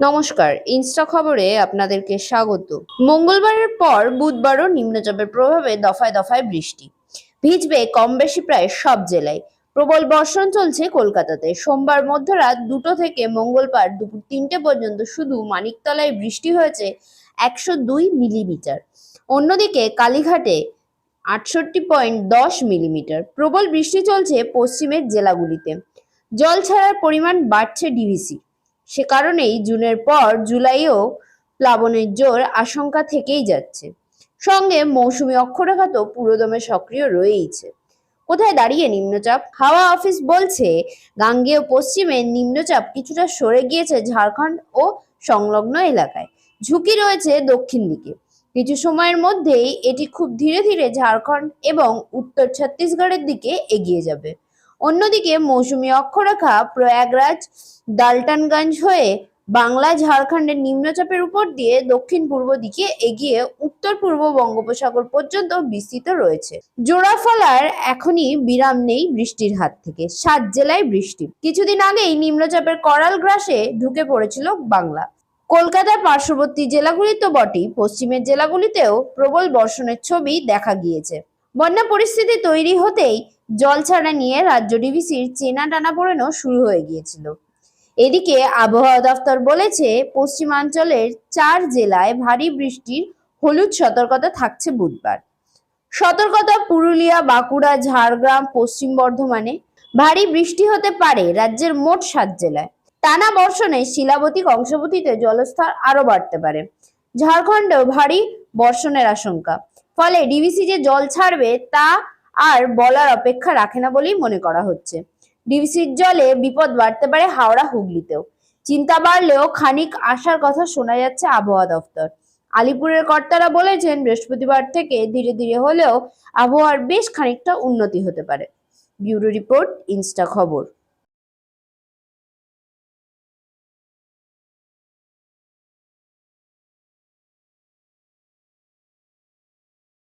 নমস্কার, ইনস্টা খবরে আপনাদেরকে স্বাগত। মঙ্গলবারের পর বুধবারও নিম্নচাপের প্রভাবে দফায় দফায় বৃষ্টি। ভিজবে কম বেশি প্রায় সব জেলায়। প্রবল বর্ষণ চলছে কলকাতাতে। সোমবার মধ্যরাত দুটো থেকে মঙ্গলবার দুপুর তিনটে পর্যন্ত শুধু মানিকতলায় বৃষ্টি হয়েছে একশো দুই মিলিমিটার। অন্যদিকে কালীঘাটে আটষট্টি পয়েন্ট দশ মিলিমিটার। প্রবল বৃষ্টি চলছে পশ্চিমের জেলাগুলিতে। জল ছাড়ার পরিমাণ বাড়ছে ডিভিসি। সে কারণেই জুনের পর জুলাইও প্লাবনের জোর আশঙ্কা থেকেই যাচ্ছে। সঙ্গে মৌসুমী অক্ষরেখা তো পুরোদমে সক্রিয় রয়েইছে। কোথায় দাঁড়িয়ে নিম্নচাপ? হাওয়া অফিস বলছে, গাঙ্গেয় পশ্চিমে নিম্নচাপ কিছুটা সরে গিয়েছে ঝাড়খণ্ড ও সংলগ্ন এলাকায়। ঝুঁকি রয়েছে দক্ষিণ দিকে। কিছু সময়ের মধ্যেই এটি খুব ধীরে ধীরে ঝাড়খণ্ড এবং উত্তর ছত্তিশগড়ের দিকে এগিয়ে যাবে। অন্যদিকে মৌসুমী অক্ষরেখা প্রয়াগরাজ ডালটনগঞ্জ হয়ে বাংলা ঝাড়খণ্ডের নিম্নচাপের উপর দিয়ে দক্ষিণ পূর্ব দিকে এগিয়ে উত্তর পূর্ব বঙ্গোপসাগর পর্যন্ত বিস্তৃত রয়েছে। জোড়াফলার এখনই বিরাম নেই বৃষ্টির হাত থেকে, সাত জেলায় বৃষ্টি। কিছুদিন আগেই নিম্নচাপের করাল গ্রাসে ঢুকে পড়েছিল বাংলা। কলকাতার পার্শ্ববর্তী জেলাগুলি তো বটেই, পশ্চিমের জেলাগুলিতেও প্রবল বর্ষণের ছবি দেখা গিয়েছে। বন্যা পরিস্থিতি তৈরি হতেই জল ছাড়া নিয়ে রাজ্য ডিভিসির চেনা টানাপোড়েনও শুরু হয়ে গিয়েছিল। এদিকে আবহাওয়া দফতর বলেছে, পশ্চিমাঞ্চলের চার জেলায় ভারী বৃষ্টির হলুদ সতর্কতা থাকছে বুধবার। সতর্কতা পুরুলিয়া, বাঁকুড়া, ঝাড়গ্রাম, পশ্চিম বর্ধমানে ভারী বৃষ্টি হতে পারে রাজ্যের মোট সাত জেলায়। টানা বর্ষণে শিলাবতী কংসবতীতে জলস্তর আরও বাড়তে পারে। ঝাড়খণ্ডেও ভারী বর্ষণের আশঙ্কা। ফলে ডিভিসি যে জল ছাড়বে তা আর বলার অপেক্ষা রাখে না বলেই মনে করা হচ্ছে। ডিভিসির জলে বিপদ বাড়তে পারে হাওড়া হুগলিতেও। চিন্তা বাড়লেও খানিক আসার কথা শোনা যাচ্ছে আবহাওয়া দফতর। আলিপুরের কর্তারা বলেছেন, বৃহস্পতিবার থেকে ধীরে ধীরে হলেও আবহাওয়ার বেশ খানিকটা উন্নতি হতে পারে। ব্যুরো রিপোর্ট, ইনস্টা খবর।